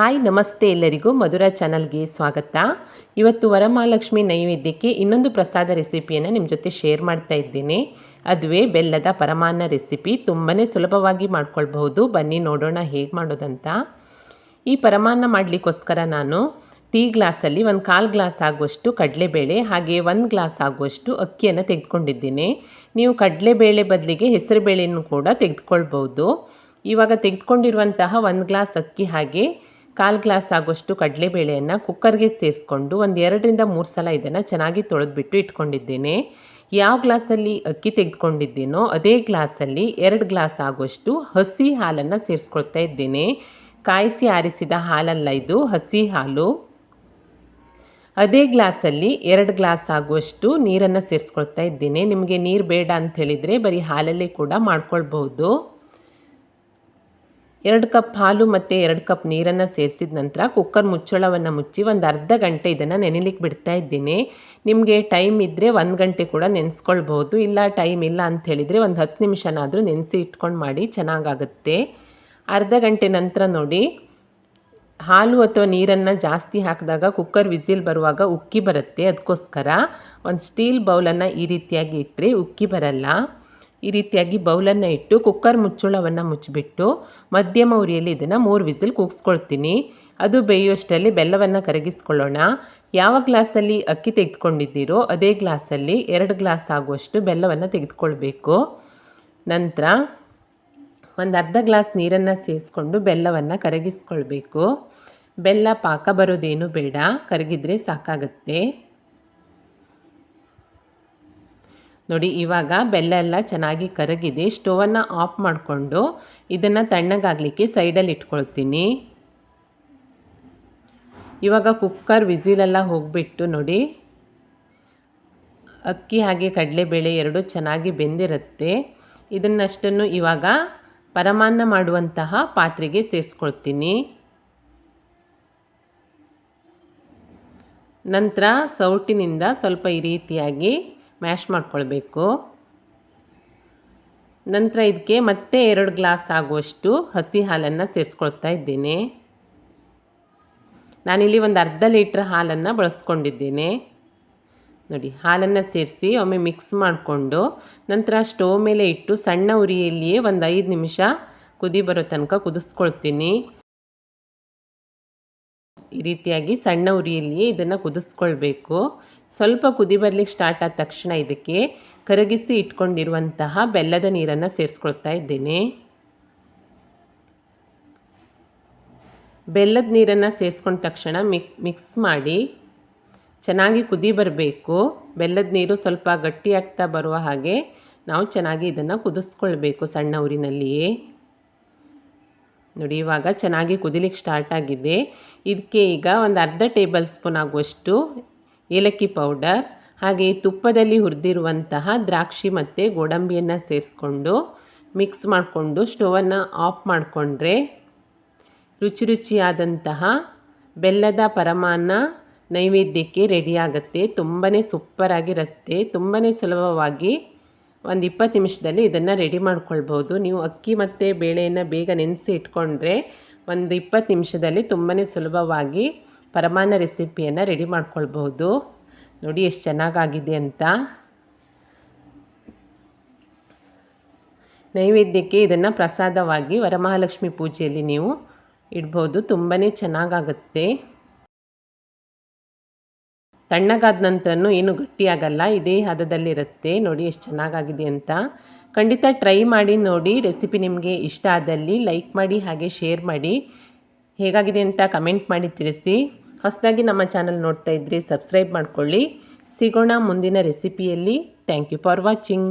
Hi, ನಮಸ್ತೆ ಎಲ್ಲರಿಗೂ ಮಧುರ ಚಾನಲ್ಗೆ ಸ್ವಾಗತ. ಇವತ್ತು ವರಮಹಾಲಕ್ಷ್ಮಿ ನೈವೇದ್ಯಕ್ಕೆ ಇನ್ನೊಂದು ಪ್ರಸಾದ ರೆಸಿಪಿಯನ್ನು ನಿಮ್ಮ ಜೊತೆ ಶೇರ್ ಮಾಡ್ತಾ ಇದ್ದೀನಿ. ಅದುವೇ ಬೆಲ್ಲದ ಪರಮಾನ್ನ ರೆಸಿಪಿ. ತುಂಬಾ ಸುಲಭವಾಗಿ ಮಾಡ್ಕೊಳ್ಬಹುದು. ಬನ್ನಿ, ನೋಡೋಣ ಹೇಗೆ ಮಾಡೋದಂತ. ಈ ಪರಮಾನ್ನ ಮಾಡಲಿಕ್ಕೋಸ್ಕರ ನಾನು ಟೀ ಗ್ಲಾಸಲ್ಲಿ ಒಂದು ಕಾಲು ಗ್ಲಾಸ್ ಆಗುವಷ್ಟು ಕಡಲೆಬೇಳೆ, ಹಾಗೆ ಒಂದು ಗ್ಲಾಸ್ ಆಗುವಷ್ಟು ಅಕ್ಕಿಯನ್ನು ತೆಗೆದುಕೊಂಡಿದ್ದೀನಿ. ನೀವು ಕಡಲೆಬೇಳೆ ಬದಲಿಗೆ ಹೆಸರುಬೇಳೆಯನ್ನು ಕೂಡ ತೆಗೆದುಕೊಳ್ಬೋದು ಇವಾಗ ತೆಗೆದುಕೊಂಡಿರುವಂತಹ ಒಂದು ಗ್ಲಾಸ್ ಅಕ್ಕಿ, ಹಾಗೆ ಕಾಲು ಗ್ಲಾಸ್ ಆಗುವಷ್ಟು ಕಡಲೆಬೇಳೆಯನ್ನು ಕುಕ್ಕರ್ಗೆ ಸೇರಿಸ್ಕೊಂಡು ಒಂದು ಎರಡರಿಂದ ಮೂರು ಸಲ ಇದನ್ನು ಚೆನ್ನಾಗಿ ತೊಳೆದ್ಬಿಟ್ಟು ಇಟ್ಕೊಂಡಿದ್ದೇನೆ. ಯಾವ ಗ್ಲಾಸಲ್ಲಿ ಅಕ್ಕಿ ತೆಗೆದುಕೊಂಡಿದ್ದೀನೋ ಅದೇ ಗ್ಲಾಸಲ್ಲಿ ಎರಡು ಗ್ಲಾಸ್ ಆಗುವಷ್ಟು ಹಸಿ ಹಾಲನ್ನು ಸೇರಿಸ್ಕೊಳ್ತಾ ಇದ್ದೇನೆ. ಕಾಯಿಸಿ ಆರಿಸಿದ ಹಾಲಲ್ಲ ಇದು, ಹಸಿ ಹಾಲು. ಅದೇ ಗ್ಲಾಸಲ್ಲಿ ಎರಡು ಗ್ಲಾಸ್ ಆಗುವಷ್ಟು ನೀರನ್ನು ಸೇರಿಸ್ಕೊಳ್ತಾ ಇದ್ದೀನಿ. ನಿಮಗೆ ನೀರು ಬೇಡ ಅಂತ ಹೇಳಿದರೆ ಬರೀ ಹಾಲಲ್ಲಿ ಕೂಡ ಮಾಡ್ಕೊಳ್ಬಹುದು. ಎರಡು ಕಪ್ ಹಾಲು ಮತ್ತು ಎರಡು ಕಪ್ ನೀರನ್ನು ಸೇರಿಸಿದ ನಂತರ ಕುಕ್ಕರ್ ಮುಚ್ಚಳವನ್ನು ಮುಚ್ಚಿ ಒಂದು ಅರ್ಧ ಗಂಟೆ ಇದನ್ನು ನೆನೆಲಿಕ್ಕೆ ಬಿಡ್ತಾ ಇದ್ದೀನಿ. ನಿಮಗೆ ಟೈಮ್ ಇದ್ದರೆ ಒಂದು ಗಂಟೆ ಕೂಡ ನೆನೆಸ್ಕೊಳ್ಬೋದು ಇಲ್ಲ ಟೈಮ್ ಇಲ್ಲ ಅಂತ ಹೇಳಿದರೆ ಒಂದು ಹತ್ತು ನಿಮಿಷನಾದರೂ ನೆನೆಸಿ ಇಟ್ಕೊಂಡು ಮಾಡಿ ಚೆನ್ನಾಗಾಗುತ್ತೆ. ಅರ್ಧ ಗಂಟೆ ನಂತರ ನೋಡಿ, ಹಾಲು ಅಥವಾ ನೀರನ್ನು ಜಾಸ್ತಿ ಹಾಕಿದಾಗ ಕುಕ್ಕರ್ ವಿಸಿಲ್ ಬರುವಾಗ ಉಕ್ಕಿ ಬರುತ್ತೆ. ಅದಕ್ಕೋಸ್ಕರ ಒಂದು ಸ್ಟೀಲ್ ಬೌಲನ್ನು ಈ ರೀತಿಯಾಗಿ ಇಟ್ಟರೆ ಉಕ್ಕಿ ಬರಲ್ಲ. ಈ ರೀತಿಯಾಗಿ ಬೌಲನ್ನು ಇಟ್ಟು ಕುಕ್ಕರ್ ಮುಚ್ಚಳವನ್ನು ಮುಚ್ಚಿಬಿಟ್ಟು ಮಧ್ಯಮ ಉರಿಯಲ್ಲಿ ಇದನ್ನು ಮೂರು ವಿಸಿಲ್ ಕೂಗಿಸ್ಕೊಳ್ತೀನಿ. ಅದು ಬೇಯುವಷ್ಟರಲ್ಲಿ ಬೆಲ್ಲವನ್ನು ಕರಗಿಸ್ಕೊಳ್ಳೋಣ. ಯಾವ ಗ್ಲಾಸಲ್ಲಿ ಅಕ್ಕಿ ತೆಗೆದುಕೊಂಡಿದ್ದೀರೋ ಅದೇ ಗ್ಲಾಸಲ್ಲಿ ಎರಡು ಗ್ಲಾಸ್ ಆಗುವಷ್ಟು ಬೆಲ್ಲವನ್ನು ತೆಗೆದುಕೊಳ್ಬೇಕು. ನಂತರ ಒಂದು ಅರ್ಧ ಗ್ಲಾಸ್ ನೀರನ್ನು ಸೇರಿಸ್ಕೊಂಡು ಬೆಲ್ಲವನ್ನು ಕರಗಿಸ್ಕೊಳ್ಬೇಕು. ಬೆಲ್ಲ ಪಾಕ ಬರೋದೇನು ಬೇಡ. ಕರಗಿದ್ರೆ ಸಾಕಾಗತ್ತೆ. ನೋಡಿ, ಇವಾಗ ಬೆಲ್ಲ ಎಲ್ಲ ಚೆನ್ನಾಗಿ ಕರಗಿದೆ. ಸ್ಟೋವನ್ನು ಆಫ್ ಮಾಡಿಕೊಂಡು ಇದನ್ನು ತಣ್ಣಗಾಗಲಿಕ್ಕೆ ಸೈಡಲ್ಲಿ ಇಟ್ಕೊಳ್ತೀನಿ. ಇವಾಗ ಕುಕ್ಕರ್ ವಿಝಿಲೆಲ್ಲ ಹೋಗಿಬಿಟ್ಟು ನೋಡಿ, ಅಕ್ಕಿ ಹಾಗೆ ಕಡಲೆಬೇಳೆ ಎರಡು ಚೆನ್ನಾಗಿ ಬೆಂದಿರುತ್ತೆ. ಇದನ್ನಷ್ಟನ್ನು ಇವಾಗ ಪರಮಾನ್ನ ಮಾಡುವಂತಹ ಪಾತ್ರೆಗೆ ಸೇರಿಸ್ಕೊಳ್ತೀನಿ. ನಂತರ ಸೌಟಿನಿಂದ ಸ್ವಲ್ಪ ಈ ರೀತಿಯಾಗಿ ಮ್ಯಾಶ್ ಮಾಡ್ಕೊಳ್ಬೇಕು. ನಂತರ ಇದಕ್ಕೆ ಮತ್ತೆ ಎರಡು ಗ್ಲಾಸ್ ಆಗುವಷ್ಟು ಹಸಿ ಹಾಲನ್ನು ಸೇರಿಸ್ಕೊಳ್ತಾ ಇದ್ದೇನೆ. ನಾನಿಲ್ಲಿ ಒಂದು ಅರ್ಧ ಲೀಟ್ರ್ ಹಾಲನ್ನು ಬಳಸ್ಕೊಂಡಿದ್ದೇನೆ. ನೋಡಿ, ಹಾಲನ್ನು ಸೇರಿಸಿ ಒಮ್ಮೆ ಮಿಕ್ಸ್ ಮಾಡಿಕೊಂಡು ನಂತರ ಸ್ಟೋವ್ ಮೇಲೆ ಇಟ್ಟು ಸಣ್ಣ ಉರಿಯಲ್ಲಿಯೇ ಒಂದು ಐದು ನಿಮಿಷ ಕುದಿ ಬರೋ ತನಕ ಕುದಿಸ್ಕೊಳ್ತೀನಿ. ಈ ರೀತಿಯಾಗಿ ಸಣ್ಣ ಉರಿಯಲ್ಲಿಯೇ ಇದನ್ನು ಕುದಿಸ್ಕೊಳ್ಬೇಕು. ಸ್ವಲ್ಪ ಕುದಿ ಬರಲಿಕ್ಕೆ ಸ್ಟಾರ್ಟ್ ಆದ ತಕ್ಷಣ ಇದಕ್ಕೆ ಕರಗಿಸಿ ಇಟ್ಕೊಂಡಿರುವಂತಹ ಬೆಲ್ಲದ ನೀರನ್ನು ಸೇರಿಸ್ಕೊಳ್ತಾ ಇದ್ದೇನೆ. ಬೆಲ್ಲದ ನೀರನ್ನು ಸೇರಿಸ್ಕೊಂಡ ತಕ್ಷಣ ಮಿಕ್ ಮಿಕ್ಸ್ ಮಾಡಿ ಚೆನ್ನಾಗಿ ಕುದಿ ಬರಬೇಕು. ಬೆಲ್ಲದ ನೀರು ಸ್ವಲ್ಪ ಗಟ್ಟಿಯಾಗ್ತಾ ಬರುವ ಹಾಗೆ ನಾವು ಚೆನ್ನಾಗಿ ಇದನ್ನು ಕುದಿಸ್ಕೊಳ್ಬೇಕು ಸಣ್ಣ ಊರಿನಲ್ಲಿಯೇ. ನೋಡಿ, ಇವಾಗ ಚೆನ್ನಾಗಿ ಕುದಿಲಿಕ್ಕೆ ಸ್ಟಾರ್ಟ್ ಆಗಿದೆ. ಇದಕ್ಕೆ ಈಗ ಒಂದು ಅರ್ಧ ಟೇಬಲ್ ಸ್ಪೂನ್ ಆಗುವಷ್ಟು ಏಲಕ್ಕಿ ಪೌಡರ್, ಹಾಗೆ ತುಪ್ಪದಲ್ಲಿ ಹುರಿದಿರುವಂತಹ ದ್ರಾಕ್ಷಿ ಮತ್ತು ಗೋಡಂಬಿಯನ್ನು ಸೇರಿಸ್ಕೊಂಡು ಮಿಕ್ಸ್ ಮಾಡಿಕೊಂಡು ಸ್ಟೋವನ್ನು ಆಫ್ ಮಾಡಿಕೊಂಡ್ರೆ ರುಚಿ ರುಚಿಯಾದಂತಹ ಬೆಲ್ಲದ ಪರಮಾನ್ನ ನೈವೇದ್ಯಕ್ಕೆ ರೆಡಿಯಾಗುತ್ತೆ ತುಂಬಾ ಸೂಪರಾಗಿರುತ್ತೆ. ತುಂಬಾ ಸುಲಭವಾಗಿ ಒಂದು ಇಪ್ಪತ್ತು ನಿಮಿಷದಲ್ಲಿ ಇದನ್ನು ರೆಡಿ ಮಾಡ್ಕೊಳ್ಬೋದು. ನೀವು ಅಕ್ಕಿ ಮತ್ತು ಬೇಳೆಯನ್ನು ಬೇಗ ನೆನೆಸಿ ಇಟ್ಕೊಂಡ್ರೆ ಒಂದು ಇಪ್ಪತ್ತು ನಿಮಿಷದಲ್ಲಿ ತುಂಬಾ ಸುಲಭವಾಗಿ ಪರಮಾನ್ನ ರೆಸಿಪಿಯನ್ನು ರೆಡಿ ಮಾಡ್ಕೊಳ್ಬಹುದು. ನೋಡಿ ಎಷ್ಟು ಚೆನ್ನಾಗಾಗಿದೆ ಅಂತ. ನೈವೇದ್ಯಕ್ಕೆ ಇದನ್ನು ಪ್ರಸಾದವಾಗಿ ವರಮಹಾಲಕ್ಷ್ಮಿ ಪೂಜೆಯಲ್ಲಿ ನೀವು ಇಡ್ಬೋದು. ತುಂಬಾ ಚೆನ್ನಾಗಾಗುತ್ತೆ. ತಣ್ಣಗಾದ ನಂತರನೂ ಏನು ಗಟ್ಟಿಯಾಗಲ್ಲ, ಇದೇ ಹದದಲ್ಲಿರುತ್ತೆ. ನೋಡಿ ಎಷ್ಟು ಚೆನ್ನಾಗಾಗಿದೆ ಅಂತ. ಖಂಡಿತ ಟ್ರೈ ಮಾಡಿ ನೋಡಿ. ರೆಸಿಪಿ ನಿಮಗೆ ಇಷ್ಟ ಆದಲ್ಲಿ ಲೈಕ್ ಮಾಡಿ, ಹಾಗೆ ಶೇರ್ ಮಾಡಿ. ಹೇಗಾಗಿದೆ ಅಂತ ಕಮೆಂಟ್ ಮಾಡಿ ತಿಳಿಸಿ. ಹೊಸದಾಗಿ ನಮ್ಮ ಚಾನಲ್ ನೋಡ್ತಾ ಇದ್ರಿ ಸಬ್ಸ್ಕ್ರೈಬ್ ಮಾಡ್ಕೊಳ್ಳಿ. ಸಿಗೋಣ ಮುಂದಿನ ರೆಸಿಪಿಯಲ್ಲಿ. Thank you for watching.